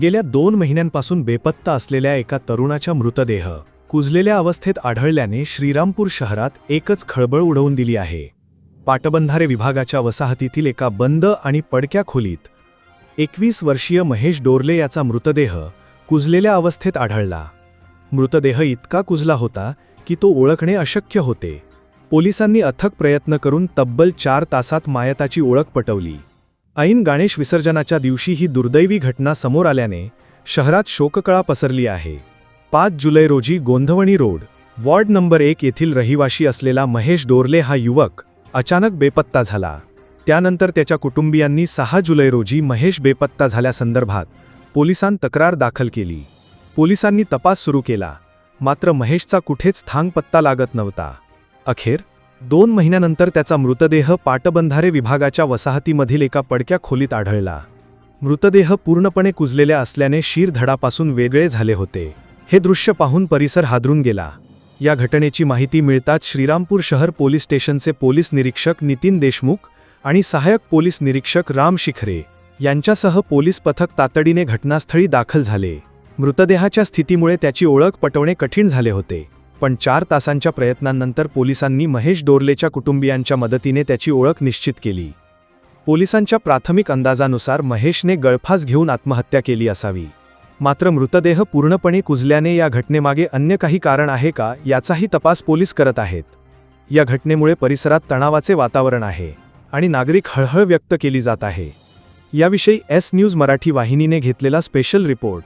गेल्या दोन महिन्यांपासून बेपत्ता असलेल्या एका तरुणाच्या मृतदेह कुजलेल्या अवस्थेत आढळल्याने श्रीरामपूर शहरात एकच खळबळ उडवून दिली आहे. पाटबंधारे विभागाच्या वसाहतीतील एका बंद आणि पडक्या खोलीत एकवीस वर्षीय महेश डोरले याचा मृतदेह कुजलेल्या अवस्थेत आढळला. मृतदेह इतका कुजला होता की तो ओळखणे अशक्य होते. पोलिसांनी अथक प्रयत्न करून तब्बल चार तासात मायताची ओळख पटवली. ऐन गणेश विसर्जनाच्या दिवशी ही दुर्दैवी घटना समोर आल्याने शहरात शोककळा पसरली आहे. पाच जुलै रोजी गोंधवणी रोड वॉर्ड नंबर एक येथील रहिवाशी असलेला महेश डोरले हा युवक अचानक बेपत्ता झाला. त्यानंतर त्याच्या कुटुंबियांनी सहा जुलै रोजी महेश बेपत्ता झाल्यासंदर्भात पोलिसांत तक्रार दाखल केली. पोलिसांनी तपास सुरू केला मात्र महेशचा कुठेच थांग पत्ता लागत नव्हता. अखेर दोन महिन्यानंतर त्याचा मृतदेह पाटबंधारे विभागाच्या वसाहतीमधील एका पडक्या खोलीत आढळला. मृतदेह पूर्णपणे कुजलेल्या असल्याने शिरधडापासून वेगळे झाले होते. हे दृश्य पाहून परिसर हादरून गेला. या घटनेची माहिती मिळताच श्रीरामपूर शहर पोलीस स्टेशनचे पोलीस निरीक्षक नितीन देशमुख आणि सहाय्यक पोलीस निरीक्षक राम शिखरे यांच्यासह पोलीस पथक तातडीने घटनास्थळी दाखल झाले. मृतदेहाच्या स्थितीमुळे त्याची ओळख पटवणे कठीण झाले होते. पण चार तासांच्या प्रयत्नांनंतर पोलिसांनी महेश डोरलेच्या कुटुंबियांच्या मदतीने त्याची ओळख निश्चित केली. पोलिसांच्या प्राथमिक अंदाजानुसार महेशने गळफास घेऊन आत्महत्या केली असावी. मात्र मृतदेह पूर्णपणे कुजल्याने या घटनेमागे अन्य काही कारण आहे का याचाही तपास पोलीस करत आहेत. या घटनेमुळे परिसरात तणावाचे वातावरण आहे आणि नागरिक हळहळ व्यक्त केली जात आहे. याविषयी एस न्यूज मराठी वाहिनीने घेतलेला स्पेशल रिपोर्ट.